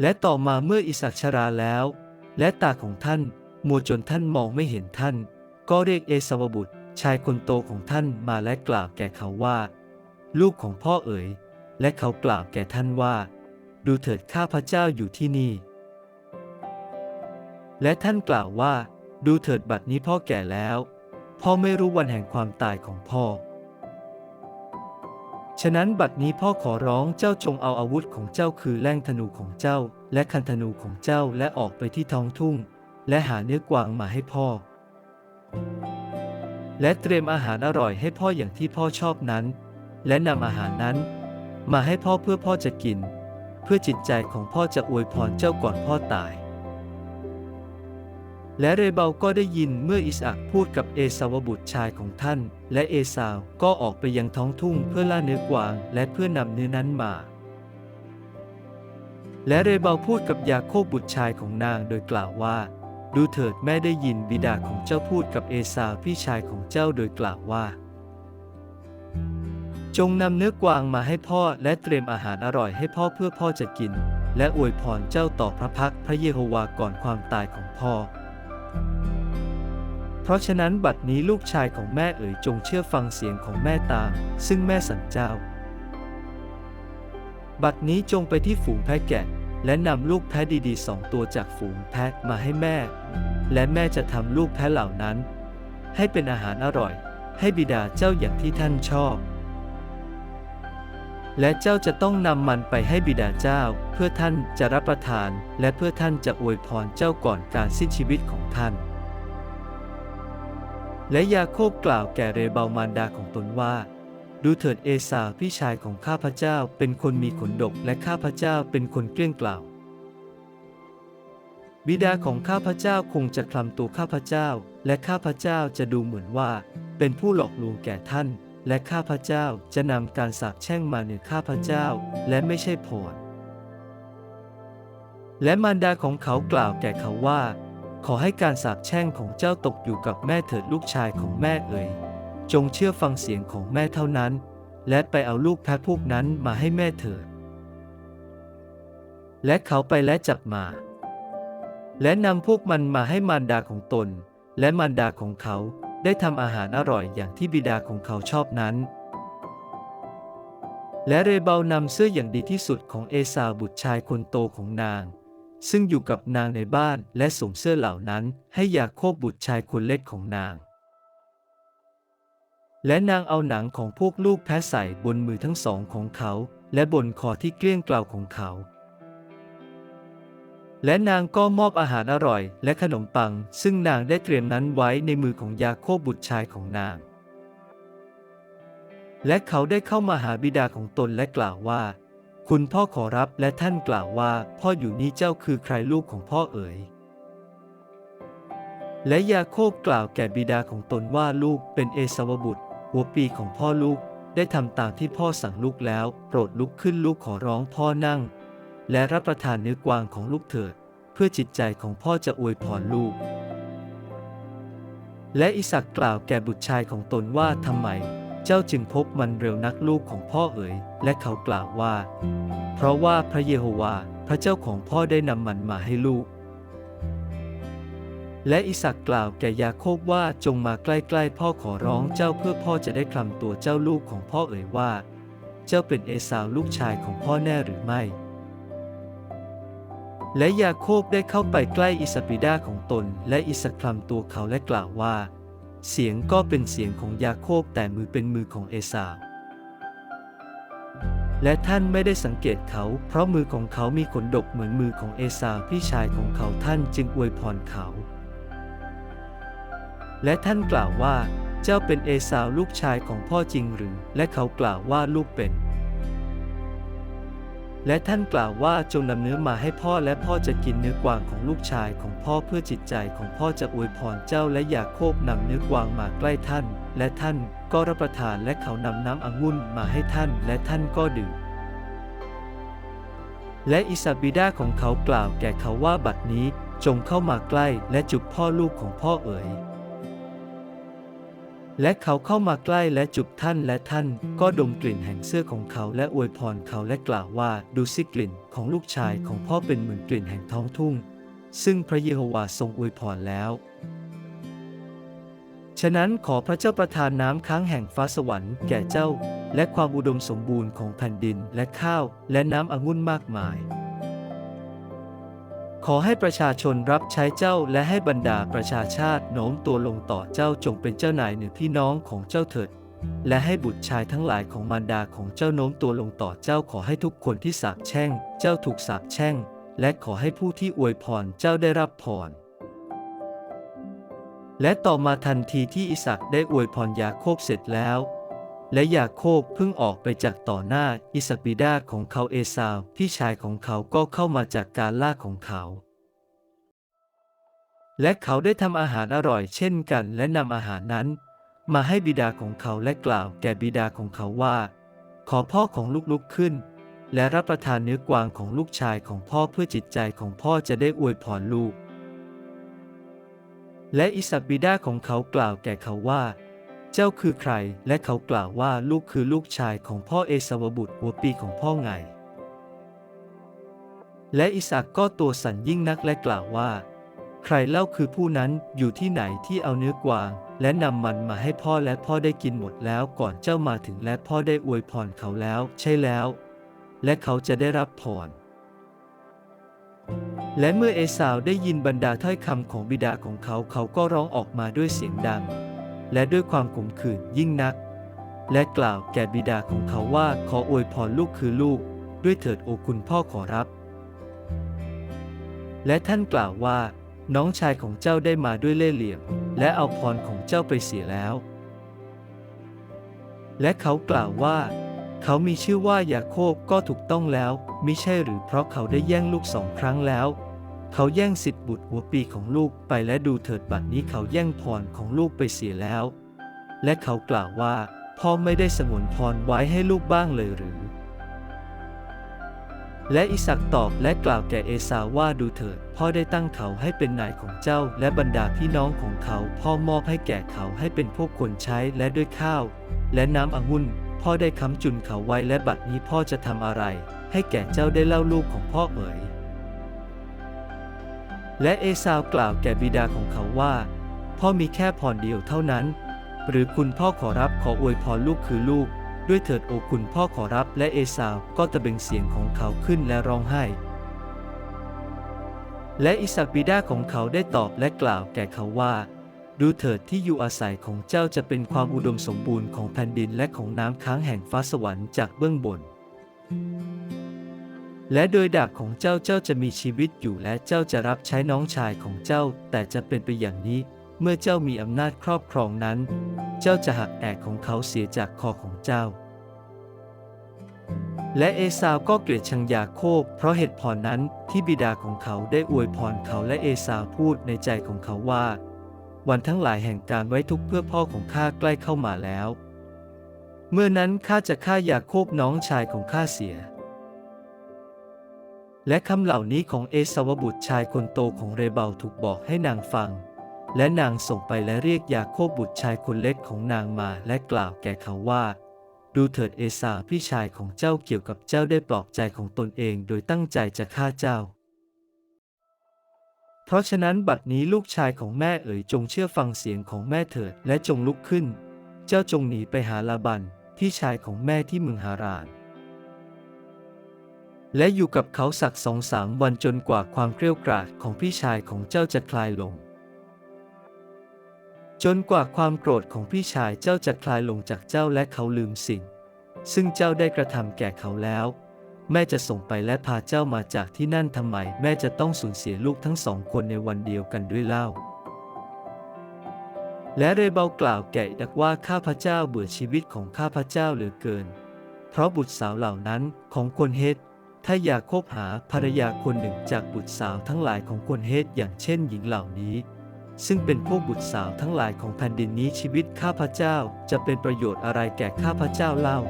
และต่อมาเมื่ออิสักชราแล้ว และตาของท่านมัวจนท่านมองไม่เห็นท่าน ก็เรียกเอสาวบุตร ชายคนโตของท่านมาและกล่าวแก่เขาว่า ลูกของพ่อเอ๋ย และเขากล่าวแก่ท่านว่า ดูเถิดข้าพระเจ้าอยู่ที่นี่ และท่านกล่าวว่า ดูเถิดบัดนี้พ่อแก่แล้ว พ่อไม่รู้วันแห่งความตายของพ่อ ฉะนั้นบัดนี้พ่อขอร้องเจ้าจงเอาอาวุธของเจ้าคือแล่งธนูของเจ้า และคันธนูของเจ้าและออกไปที่ท้องทุ่ง และหาเนื้อกวางมาให้พ่อ และเตรียมอาหารอร่อยให้พ่ออย่างที่พ่อชอบนั้น และนำอาหารนั้น มาให้พ่อเพื่อพ่อจะกิน เพื่อจิตใจของพ่อจะอวยพรเจ้าก่อนพ่อตาย และเรเบาก็ได้ยินเมื่ออิสอักพูดกับเอสาวบุตรชายของท่าน และเอสาวก็ออกไปยังท้องทุ่งเพื่อล่าเนื้อกวาง และเพื่อนำเนื้อนั้นมา และเรเบาพูดกับยาโคบบุตรชายของนางโดยกล่าวว่า ดูเถิดแม่ได้ยินบิดาของเจ้าพูดกับเอสาวพี่ชายของเจ้าโดยกล่าวว่า จงนำเนื้อกวางมาให้พ่อและเตรียมอาหารอร่อยให้พ่อเพื่อพ่อจะกิน และอวยพรเจ้าต่อพระพักพระเยโฮวาก่อนความตายของพ่อ เพราะฉะนั้นบัดนี้ลูกชายของแม่เอ๋ยจงเชื่อฟังเสียงของแม่ตา ซึ่งแม่สันเจ้า บัดนี้จงไปที่ฝูงแพะแกะ และนำลูกแพะดีๆสองตัวจากฝูงแพะมาให้แม่ และแม่จะทำลูกแพะเหล่านั้น ให้เป็นอาหารอร่อย ให้บิดาเจ้าอย่างที่ท่านชอบ และเจ้าจะต้องนำมันไปให้บิดาเจ้า เพื่อท่านจะรับประทาน และเพื่อท่านจะอวยพรเจ้าก่อนการสิ้นชีวิตของท่าน และยาโคบกล่าวแก่เรเบามารดาของตนว่า ดูเถิดเอสาพี่ชายของข้าพเจ้าเป็นคนมีขนดกและข้าพเจ้าเป็นคนเกลี้ยงกล่าว บิดาของข้าพเจ้าคงจะคลำตัวข้าพเจ้า และข้าพเจ้าจะดูเหมือนว่า เป็นผู้หลอกลวงแก่ท่าน และข้าพเจ้าจะนำการสาปแช่งมาเหนือข้าพเจ้า และไม่ใช่ผลและมารดาของเขากล่าวแก่เขาว่า ขอให้การสาปแช่งของเจ้าตกอยู่กับแม่เถิดลูกชายของแม่เอ๋ยจงเชื่อฟังเสียงของแม่เท่านั้น และไปเอาลูกแพะพวกนั้นมาให้แม่เถิด และเขาไปและจับมา และนำพวกมันมาให้มารดาของตน และมารดาของเขา ได้ทำอาหารอร่อยอย่างที่บิดาของเขาชอบนั้น และเรเบานำเสื้ออย่างดีที่สุดของเอสาบุตรชายคนโตของนาง ซึ่งอยู่กับนางในบ้านและส่งเสื้อเหล่านั้นให้ยาโคบบุตรชายคนเล็กของนาง และนางเอาหนังของพวกลูกแพะใส่บนมือทั้งสองของเขา และบนคอที่เกลี้ยงเกลาวของเขา และนางก็มอบอาหารอร่อย และขนมปัง ซึ่งนางได้เตรียมนั้นไว้ในมือของยาโคบบุตรชายของนาง และเขาได้เข้ามาหาบิดาของตนและกล่าวว่า คุณพ่อขอรับและท่านกล่าวว่า พ่ออยู่นี่เจ้าคือใครลูกของพ่อเอ๋ย และยาโคบกล่าวแก่บิดาของตนว่าลูกเป็นเอสาวบุตร หัวปีของพ่อลูกได้ทำตามที่พ่อสั่งลูกแล้ว โปรดลุกขึ้นลูกขอร้องพ่อนั่ง และรับประทานเนื้อกวางของลูกเถิด เพื่อจิตใจของพ่อจะอวยพรลูก และอิสักกล่าวแก่บุตรชายของตนว่าทำไม เจ้าจึงพบมันเร็วนักลูกของพ่อเอ๋ย และเขากล่าวว่า เพราะว่าพระเยโฮวาพระเจ้าของพ่อได้นำมันมาให้ลูก และอิสักกล่าวแก่ยาโคบว่าจงมาใกล้ๆพ่อขอร้องเจ้าเพื่อพ่อจะได้คลำตัวเจ้าลูกของพ่อเอ๋ยว่า เจ้าเป็นเอสาวลูกชายของพ่อแน่หรือไม่ และยาโคบได้เข้าไปใกล้อิสปิดาของตน และอิสคลำตัวเขาและกล่าวว่า เสียงก็เป็นเสียงของยาโคบแต่มือเป็นมือของเอสาวและท่านไม่ได้สังเกตเขา เพราะมือของเขามีขนดกเหมือนมือของเอสาวพี่ชายของเขาท่านจึงอวยพรเขา และท่านกล่าวว่า เจ้าเป็นเอสาวลูกชายของพ่อจริงหรือ และเขากล่าวว่าลูกเป็น และท่านกล่าวว่าจงนำเนื้อมาให้พ่อและพ่อจะกินเนื้อกวางของลูกชายของพ่อเพื่อจิตใจของพ่อจะอวยพรเจ้าและอยากโคบนำเนื้อกวางมาใกล้ท่าน และท่านก็รับประทานและเขานำน้ำองุ่นมาให้ท่าน และท่านก็ดื่มและอิซาบิดาของเขากล่าวแก่เขาว่าบัดนี้จงเข้ามาใกล้และจุบพ่อลูกของพ่อเอ๋ย และเขาเข้ามาใกล้และจุบท่านและท่าน ก็ดมกลิ่นแห่งเสื้อของเขาและอวยพรเขาและกล่าวว่าดูสิกลิ่นของลูกชายของพ่อเป็นเหมือนกลิ่นแห่งท้องทุ่ง ซึ่งพระเยโฮวาทรงอวยพรแล้ว ฉะนั้นขอพระเจ้าประทานน้ำค้างแห่งฟ้าสวรรค์แก่เจ้า และความอุดมสมบูรณ์ของแผ่นดินและข้าวและน้ำองุ่นมากมาย ขอให้ประชาชนรับใช้เจ้าและให้บรรดาประชาชาติโน้มตัวลงต่อเจ้าจงเป็นเจ้านายเหนือพี่น้องของเจ้าเถิด และให้บุตรชายทั้งหลายของมารดาของเจ้าโน้มตัวลงต่อเจ้าขอให้ทุกคนที่สาปแช่ง เจ้าถูกสาปแช่ง และขอให้ผู้ที่อวยพรเจ้าได้รับพรและต่อมาทันทีที่อิสักได้อวยพรยาโคบเสร็จแล้ว และยาโคบเพิ่งออกไปจากต่อหน้าอิสักบิดาของเขาเอสาวพี่ชายของเขาก็เข้ามาจากการล่าของเขา และเขาได้ทำอาหารอร่อยเช่นกันและนำอาหารนั้น มาให้บิดาของเขาและกล่าวแก่บิดาของเขาว่า ขอพ่อของลูกลุกขึ้น และรับประทานเนื้อกวางของลูกชายของพ่อเพื่อจิตใจของพ่อจะได้อวยพรลูก และอิสักบิดาของเขากล่าวแก่เขาว่า เจ้าคือใคร และเขากล่าวว่าลูกคือลูกชายของพ่อเอสาวบุตรหัวปีของพ่อไง และอิสักก็ตัวสั่นยิ่งนักและกล่าวว่า ใครเล่าคือผู้นั้นอยู่ที่ไหนที่เอาเนื้อกวาง และนำมันมาให้พ่อและพ่อได้กินหมดแล้วก่อนเจ้ามาถึงและพ่อได้อวยพรเขาแล้ว ใช่แล้ว และเขาจะได้รับพรและเมื่อเอสาวได้ยินบรรดาถ้อยคำของบิดาของเขาเขาก็ร้องออกมาด้วยเสียงดัง และด้วยความขมขื่นยิ่งนัก และกล่าวแก่บิดาของเขาว่าขออวยพรลูกคือลูก ด้วยเถิดโอคุณพ่อขอรับ และท่านกล่าวว่า น้องชายของเจ้าได้มาด้วยเล่ห์เหลี่ยม และเอาพรของเจ้าไปเสียแล้ว และเขากล่าวว่า เขามีชื่อว่ายาโคบก็ถูกต้องแล้วมิใช่หรือเพราะเขาได้แย่งลูกสองครั้งแล้ว เขาแย่งสิทธิ์บุตรหัวปีของลูกไปและดูเถิดบัดนี้เขาแย่งพรของลูกไปเสียแล้ว และเขากล่าวว่า พ่อไม่ได้สงวนพรไว้ให้ลูกบ้างเลยหรือ และอิสักตอบและกล่าวแก่เอสาวว่าดูเถิด พ่อได้ตั้งเขาให้เป็นนายของเจ้า และบรรดาพี่น้องของเขา พ่อมอบให้แก่เขาให้เป็นพวกคนใช้และด้วยข้าว และน้ำองุ่นพ่อได้ค้ำจุนเขาไว้และบัดนี้พ่อจะทำอะไร ให้แก่เจ้าได้เล่าลูกของพ่อเอ๋ย และเอสาวกล่าวแก่บิดาของเขาว่า พ่อมีแค่พรเดียวเท่านั้น หรือคุณพ่อขอรับขออวยพรลูกคือลูก ด้วยเถิดโอคุณพ่อขอรับและเอสาวก็ตะเบงเสียงของเขาขึ้นและร้องไห้ และอิสักบิดาของเขาได้ตอบและกล่าวแก่เขาว่าดูเถิดที่อยู่อาศัยของเจ้าจะเป็นความอุดมสมบูรณ์ของแผ่นดินและของน้ำค้างแห่งฟ้าสวรรค์จากเบื้องบน และโดยดาบของเจ้าเจ้าจะมีชีวิตอยู่และเจ้าจะรับใช้น้องชายของเจ้า แต่จะเป็นไปอย่างนี้ เมื่อเจ้ามีอำนาจครอบครองนั้น เจ้าจะหักแอกของเขาเสียจากคอของเจ้า และเอสาวก็เกลียดชังยาโคบ เพราะเหตุผลนั้นที่บิดาของเขาได้อวยพรเขาและเอสาวพูดในใจของเขาว่า วันทั้งหลายแห่งการไว้ทุกข์เพื่อพ่อของข้าใกล้เข้ามาแล้ว เมื่อนั้นข้าจะฆ่ายาโคบน้องชายของข้าเสีย และคำเหล่านี้ของเอสาวบุตรชายคนโตของเรเบาถูกบอกให้นางฟัง และนางส่งไปและเรียกยาโคบบุตรชายคนเล็กของนางมาและกล่าวแก่เขาว่า ดูเถิดเอสาพี่ชายของเจ้าเกี่ยวกับเจ้าได้ปลอบใจของตนเองโดยตั้งใจจะฆ่าเจ้า เพราะฉะนั้นบัดนี้ลูกชายของแม่เอ๋ยจงเชื่อฟังเสียงของแม่เถิดและจงลุกขึ้น เจ้าจงหนีไปหาลาบันพี่ชายของแม่ที่เมืองฮาราน และอยู่กับเขาสักสองสามวันจนกว่าความเกรี้ยวกราดของพี่ชายของเจ้าจะคลายลง จนกว่าความโกรธของพี่ชายเจ้าจะคลายลงจากเจ้าและเขาลืมสิ่ง ซึ่งเจ้าได้กระทำแก่เขาแล้ว แม่จะส่งไปและพาเจ้ามาจากที่นั่นทำไม แม่จะต้องสูญเสียลูกทั้งสองคนในวันเดียวกันด้วยเล่า และเรเบากล่าวแก่ดักว่าข้าพเจ้าเบื่อชีวิตของข้าพเจ้าเหลือเกิน เพราะบุตรสาวเหล่านั้นของคนเฮต ถ้าอยากคบหาภรรยาคนหนึ่งจากบุตรสาวทั้งหลายของคนเฮตอย่างเช่นหญิงเหล่านี้ ซึ่งเป็นพวกบุตรสาวทั้งหลายของแผ่นดินนี้ชีวิตข้าพเจ้าจะเป็นประโยชน์อะไรแก่ข้าพเจ้าเล่า